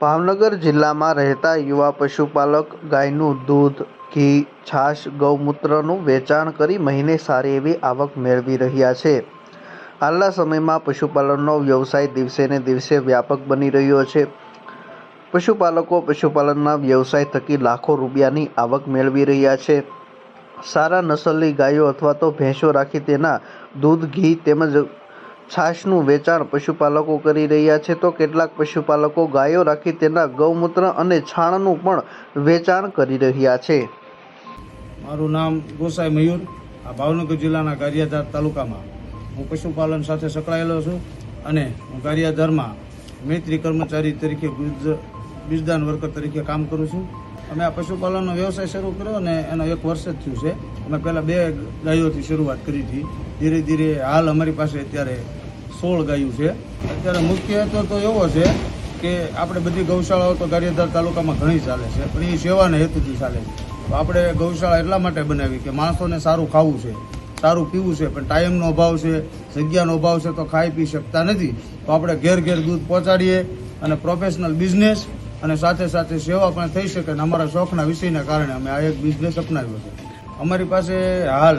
ભાવનગર જિલ્લામાં રહેતા યુવા પશુપાલક ગાયનું દૂધ, ઘી, છાશ, ગૌમૂત્રનું વેચાણ કરી મહિને સારી એવી આવક મેળવી રહ્યા છે. હાલના સમયમાં પશુપાલનનો વ્યવસાય દિવસે ને દિવસે વ્યાપક બની રહ્યો છે. પશુપાલકો પશુપાલનના વ્યવસાય થકી લાખો રૂપિયાની આવક મેળવી રહ્યા છે. સારા નસલની ગાયો અથવા તો ભેંસો રાખી તેના દૂધ, ઘી તેમજ છાશનું વેચાણ પશુપાલકો કરી રહ્યા છે તો કેટલાક પશુપાલકો ગાયો રાખી તેના ગૌમૂત્ર અને છાણનું પણ વેચાણ કરી રહ્યા છે. મારું નામ ગોસાઈ મયુર, આ ભાવનગર જિલ્લાના ગારિયાધાર તાલુકામાં. હું પશુપાલન સાથે સંકળાયેલો છું અને હું ગારિયાધારમાં મૈત્રી કર્મચારી તરીકે બીજ- બીજદાન વર્કર તરીકે કામ કરું છું. અમે આ પશુપાલનનો વ્યવસાય શરૂ કર્યો અને એનો એક વર્ષ જ થયું છે. અમે પહેલાં બે ગાયોથી શરૂઆત કરી હતી. ધીરે ધીરે હાલ અમારી પાસે અત્યારે સોળ ગાયું છે. અત્યારે મુખ્ય હેતુ તો એવો છે કે આપણે બધી ગૌશાળાઓ તો ગારિયાધાર તાલુકામાં ઘણી ચાલે છે, પણ એ સેવાના હેતુથી ચાલે છે. તો આપણે ગૌશાળા એટલા માટે બનાવી કે માણસોને સારું ખાવું છે, સારું પીવું છે, પણ ટાઈમનો અભાવ છે, જગ્યાનો અભાવ છે તો ખાઈ પી શકતા નથી. તો આપણે ઘેર ઘેર દૂધ પહોંચાડીએ અને પ્રોફેશનલ બિઝનેસ અને સાથે સાથે સેવા પણ થઈ શકે અને અમારા શોખના વિષયના કારણે અમે આ એક બિઝનેસ અપનાવ્યો છે. અમારી પાસે હાલ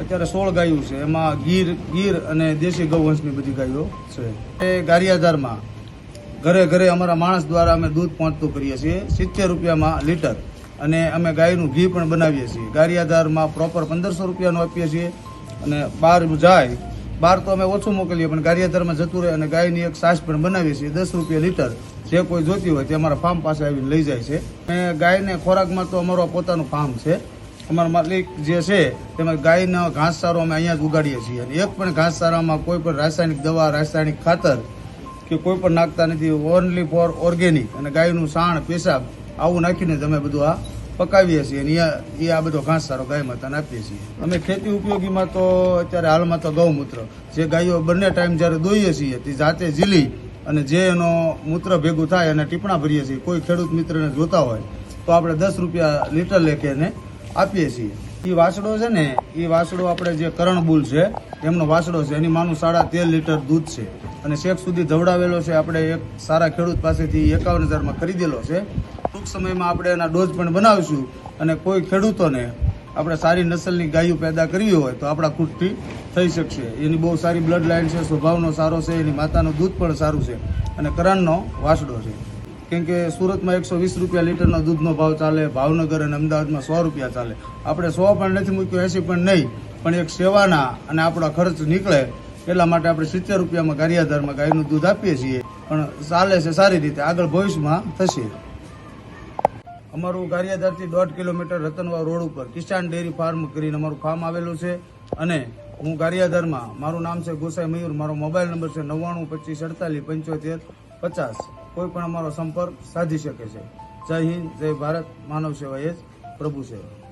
અત્યારે સોળ ગાયો છે. એમાં ગીર ગીર અને દેશી ગૌવંશની બધી ગાયો છે. એ ગારિયાધારમાં ઘરે ઘરે અમારા માણસ દ્વારા અમે દૂધ પહોંચતું કરીએ છીએ. સિત્તેર રૂપિયામાં લીટર. અને અમે ગાયનું ઘી પણ બનાવીએ છીએ. ગારિયાધારમાં પ્રોપર પંદરસો રૂપિયાનું આપીએ છીએ. અને બહાર જાય બહાર તો અમે ઓછું મોકલીએ, પણ ગારિયાધારમાં જતું રહે અને ગાયની એક સાસ પણ બનાવીએ છીએ. દસ રૂપિયા લીટર જે કોઈ જોતી હોય તે અમારા ફાર્મ પાસે આવીને લઈ જાય છે. અને ગાયને ખોરાકમાં તો અમારો પોતાનું ફાર્મ છે. અમારા માલિક જે છે, તેમાં ગાયના ઘાસચારો અમે અહીંયા જ ઉગાડીએ છીએ. અને એક પણ ઘાસચારામાં કોઈ પણ રાસાયણિક દવા, રાસાયણિક ખાતર કે કોઈ પણ નાખતા નથી. ઓનલી ફોર ઓર્ગેનિક અને ગાયનું સાણ, પેશાબ, આવું નાખીને જ અમે બધું આ પકાવીએ છીએ. અને એ આ બધો ઘાસચારો ગાય માતાને આપીએ છીએ. અમે ખેતી ઉપયોગીમાં તો અત્યારે હાલમાં તો ગૌમૂત્ર. જે ગાયો બંને ટાઈમ જ્યારે દોઈએ છીએ, તે જાતે ઝીલી અને જે એનો મૂત્ર ભેગું થાય અને ટીપણા ભરીએ છીએ, કોઈ ખેડૂત મિત્રને જોતા હોય, તો આપણે દસ રૂપિયા લીટર લેખે એને આપીએ છીએ. એ વાસડો છે ને એ વાસડો આપણે જે કરણબુલ છે એમનો વાસડો છે. એની માનું સાડા તેર લીટર દૂધ છે. અને શેક સુધી ધવડાવેલો છે, આપણે એક સારા ખેડૂત પાસેથી એકાવન હજારમાં ખરીદેલો છે. ટૂંક સમયમાં આપણે એના ડોઝ પણ બનાવીશું. અને કોઈ ખેડૂતોને આપણે સારી નસલની ગાયો પેદા કરવી હોય, તો આપણા ખૂટથી થઈ શકશે. એની બહુ સારી બ્લડ લાઇન છે, સ્વભાવનો સારો છે, એની માતાનું દૂધ પણ સારું છે. અને કરણનો વાસડો છે. કેમ કે સુરતમાં એકસો વીસ રૂપિયા લીટરનો દૂધનો ભાવ ચાલે, ભાવનગર અને અમદાવાદમાં સો રૂપિયા ચાલે. આપણે સો પણ નથી મૂક્યો એસી પણ નહીં, પણ એક સેવાના અને આપણા ખર્ચ નીકળે એટલા માટે આપણે સિત્તેર રૂપિયામાં ગારિયાધારમાં ગાયનું દૂધ આપીએ છીએ. પણ ચાલે છે સારી રીતે, આગળ ભવિષ્યમાં થશે. અમારું ગારિયાધારથી દોઢ કિલોમીટર રતનવા રોડ ઉપર કિસાન ડેરી ફાર્મ કરીને અમારું ફાર્મ આવેલું છે અને હું ગારિયાધારમાં, મારું નામ છે ગોસાઈ મયુર, મારો મોબાઈલ નંબર છે નવ્વાણું પચીસ અડતાલીસ પંચોતેર પચાસ. કોઈ પણ અમારો સંપર્ક સાધી શકે છે. જય હિન્દ, જય ભારત. માનવ સેવા એ જ પ્રભુ સેવા.